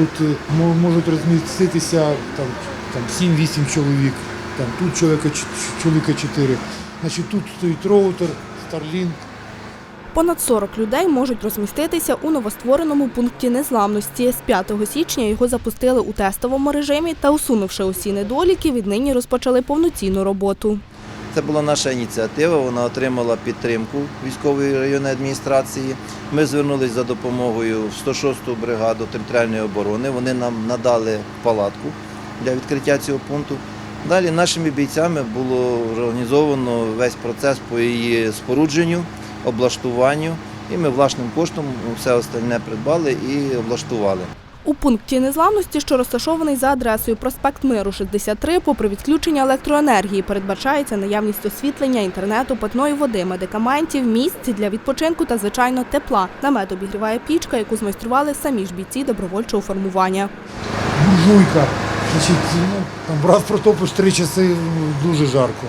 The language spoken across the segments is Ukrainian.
тут е, можуть розміститися там, там 7-8 чоловік, там тут чоловіка, чоловіка 4. Значить, тут стоїть роутер, Starlink, Понад 40 людей можуть розміститися у новоствореному пункті незламності. З 5 січня його запустили у тестовому режимі та, усунувши усі недоліки, віднині розпочали повноцінну роботу. Це була наша ініціатива. Вона отримала підтримку військової районної адміністрації. Ми звернулися за допомогою в 106-ту бригаду територіальної оборони. Вони нам надали палатку для відкриття цього пункту. Далі нашими бійцями було організовано весь процес по її спорудженню, облаштуванню. І ми власним коштом все остальне придбали і облаштували. У пункті незламності, що розташований за адресою проспект Миру 63, попри відключення електроенергії, передбачається наявність освітлення, інтернету, питної води, медикаментів, місць для відпочинку та, звичайно, тепла. Намет обігріває пічка, яку змайстрували самі ж бійці добровольчого формування. буржуйка. Значить, ну, там брат протопиш три часи ну, дуже жарко.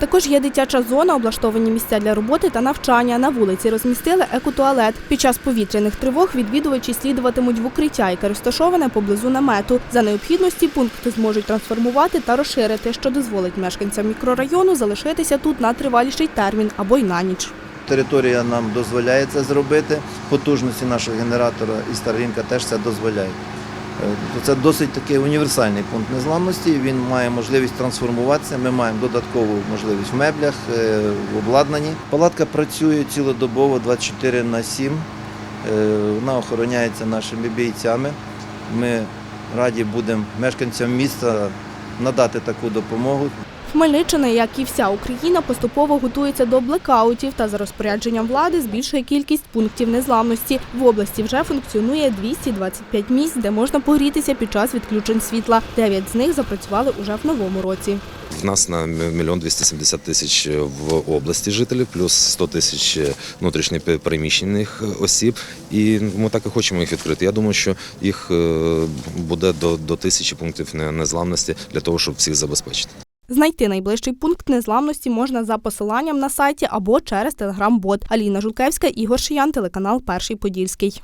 Також є дитяча зона, облаштовані місця для роботи та навчання. На вулиці розмістили екотуалет. Під час повітряних тривог відвідувачі слідуватимуть в укриття, яке розташоване поблизу намету. За необхідності пункти зможуть трансформувати та розширити, що дозволить мешканцям мікрорайону залишитися тут на триваліший термін або й на ніч. Територія нам дозволяє це зробити. Потужності нашого генератора і Starlink теж це дозволяють. Е, Це досить такий універсальний пункт незламності. Він має можливість трансформуватися. Ми маємо додаткову можливість в меблях, е, в обладнанні. Палатка працює цілодобово 24 на 7. Е, Вона охороняється нашими бійцями. Ми раді будемо мешканцям міста надати таку допомогу. Хмельниччина, як і вся Україна, поступово готується до блекаутів та за розпорядженням влади збільшує кількість пунктів незламності. В області вже функціонує 225 місць, де можна погрітися під час відключень світла. Дев'ять з них запрацювали уже в новому році. В нас на мільйон 270 тисяч в області жителів, плюс 100 тисяч внутрішньо переміщених осіб. І ми так і хочемо їх відкрити. Я думаю, що їх е, буде до, до тисячі пунктів незламності для того, щоб всіх забезпечити. Знайти найближчий пункт незламності можна за посиланням на сайті або через телеграм-бот. Аліна Жулкевська, Ігор Шиян, телеканал Перший Подільський.